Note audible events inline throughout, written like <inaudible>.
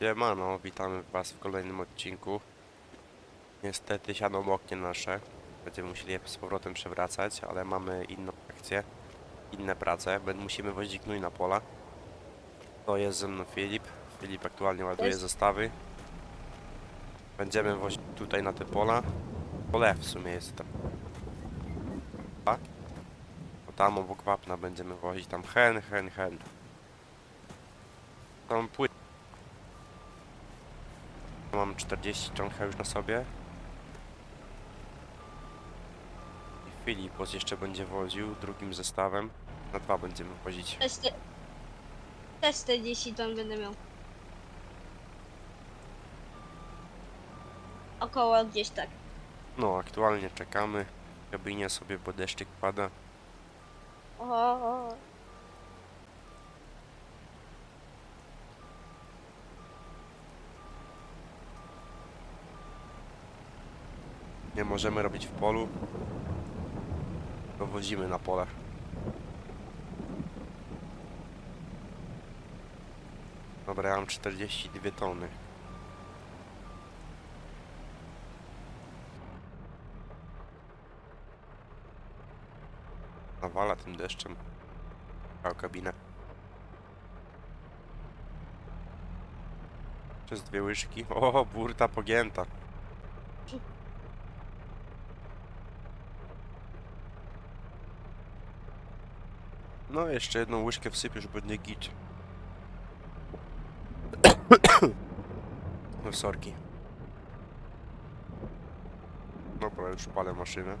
Siemano, witamy was w kolejnym odcinku. Niestety siano moknie nasze. Będziemy musieli je z powrotem przewracać, ale mamy inną akcję, inne prace. Będ- Musimy wozić gnój na pola. To jest ze mną Filip. Filip aktualnie ładuje Cześć. zestawy. Będziemy wozić tutaj na te pola. Pole w sumie jest tam. A? Bo tam obok wapna będziemy wozić tam hen, hen, hen. Tam płyt. Mam 40 ciągcha już na sobie. I Filipos jeszcze będzie woził drugim zestawem. Na dwa będziemy wozić. Też, te, też 40 ton będę miał. Około gdzieś tak. No, aktualnie czekamy. W kabinie sobie, bo deszczyk pada. O, o. Nie możemy robić w polu. To na pole. Dobra, ja mam 42 tony. Nawala tym deszczem. Całą kabinę. Przez dwie łyżki. O, burta pogięta. No, jeszcze jedną łyżkę wsypiesz, będzie git. <coughs> No, sorki. Dobra, już palę maszynę.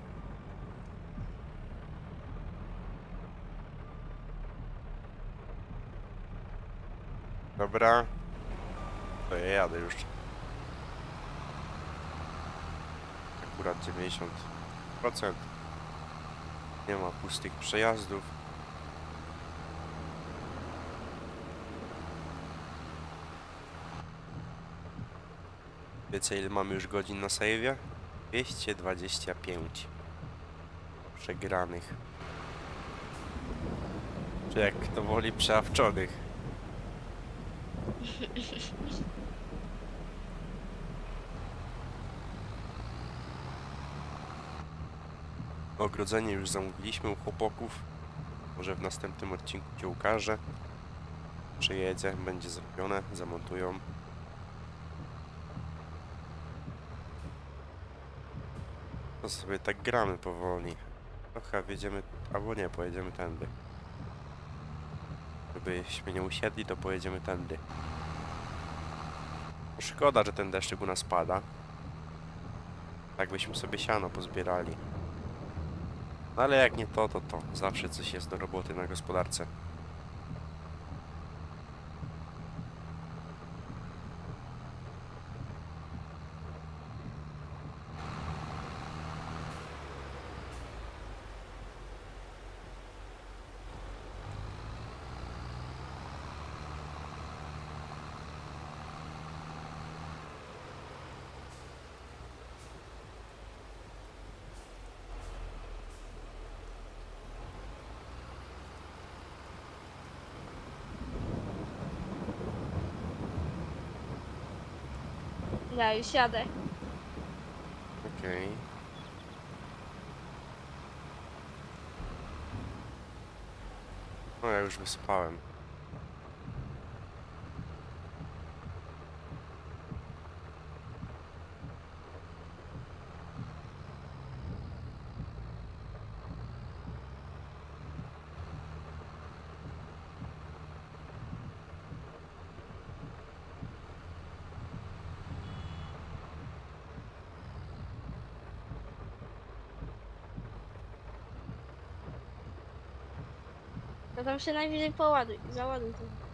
Dobra. To ja jadę już. Akurat 90%. Nie ma pustych przejazdów. Wiecie ile mamy już godzin na save'ie? 225 przegranych. Czy jak to woli przeawczonych. <laughs> Ogrodzenie już zamówiliśmy u chłopaków. Może w następnym odcinku Cię ukażę. Przyjedzie, będzie zrobione, zamontują. Sobie tak gramy powoli. Trochę wjedziemy, albo nie, pojedziemy tędy. Żebyśmy nie usiedli, to pojedziemy tędy. Szkoda, że ten deszczyk u nas pada. Tak byśmy sobie siano pozbierali. No ale jak nie to, to to. Zawsze coś jest do roboty na gospodarce. Ja już jadę. Okej. No ja już wysypałem. No tam się najwyżej poładuj, załaduj to.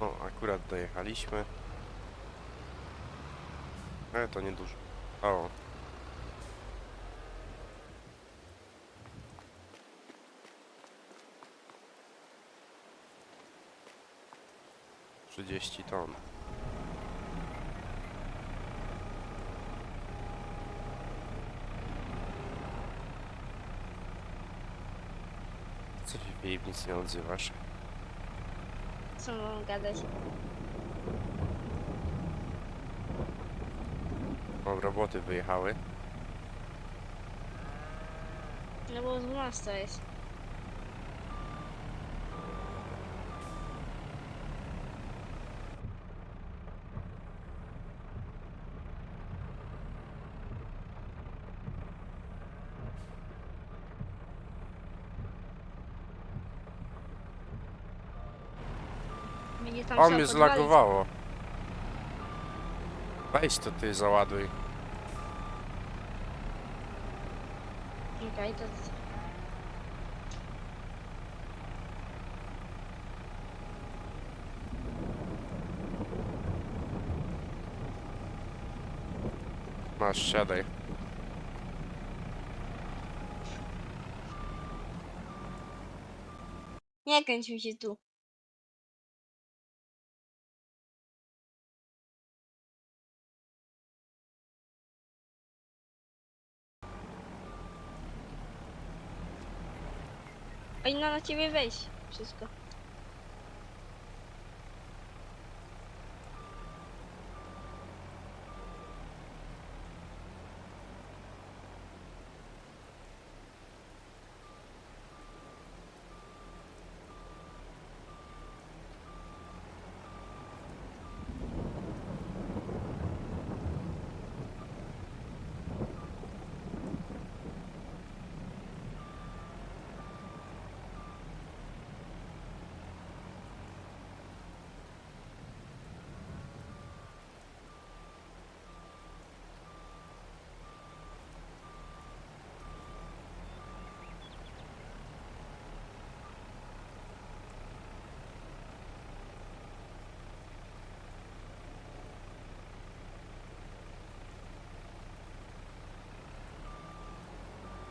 Akurat dojechaliśmy. Ale to niedużo. O. Trzydzieści ton. Co się Filip nic nie odzywasz? Mam gadać? O, roboty wyjechały. No bo 12 jest. Mnie tam O, trzeba mnie podwalić. zlagowało. Weź to ty załaduj. Okej, to... Masz, siadaj. Nie kręć mi się tu. Powinno na ciebie wejść wszystko.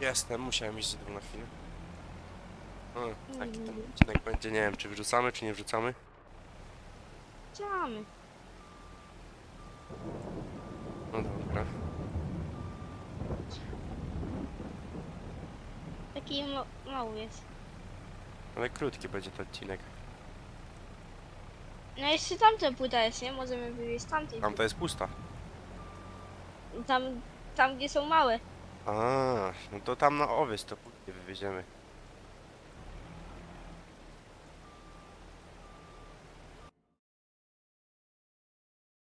Jestem, musiałem iść z domu na chwilę. O, taki ten odcinek będzie, nie wiem, czy wrzucamy, czy nie wrzucamy. Działamy. No dobra. Taki ma mały jest. Ale krótki będzie ten odcinek. No jeszcze tamta płyta jest, nie? Możemy wywieźć tamtej. Tamta jest pusta. Tam, tam gdzie są małe. A, no to tam na owiec to później wywieziemy.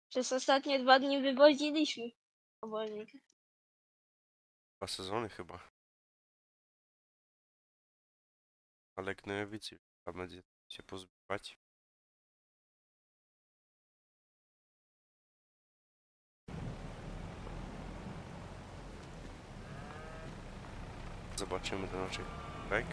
Przez ostatnie dwa dni wywoziliśmy obornik. Dwa sezony chyba. Ale gnojowicy tam będzie się pozbywać. Zobaczymy do naszych tak?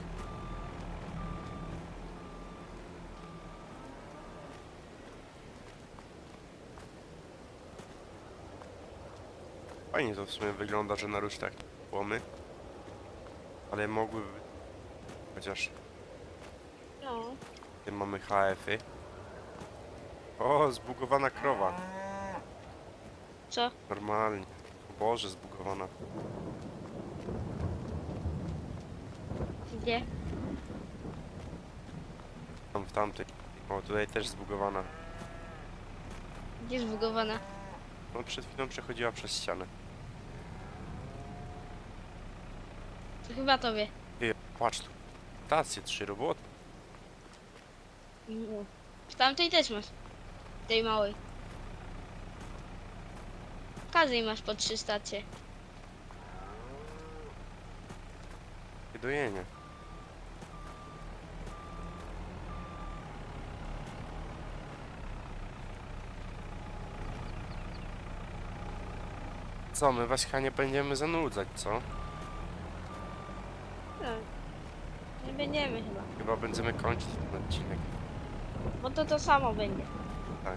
Fajnie to w sumie wygląda, że na rusztach płomy. Ale mogłyby być. Chociaż No. tym mamy HF-y. O, zbugowana krowa. Co? Normalnie. O Boże, zbugowana. Gdzie? Tam w tamtej. O, tutaj też zbugowana. Gdzie zbugowana? No, przed chwilą przechodziła przez ścianę. To chyba tobie. Ty, patrz tu. Stacje, trzy roboty. No. W tamtej też masz. Tej małej. W każdej masz po trzy stacje. Dojenie. Co, my Waśka nie będziemy zanudzać, co? No. Nie będziemy chyba. Chyba będziemy kończyć ten odcinek. Bo to to samo będzie. tak.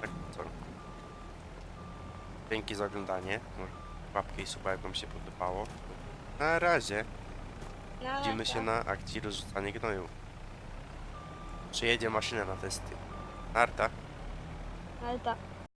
Tak co? Dzięki za oglądanie. Może Łapkę i suba jak wam się podobało. Na razie. No, Widzimy się tak. na akcji rozrzucanie gnoju. Przyjedzie maszyna na testy. Narta. Ale tak.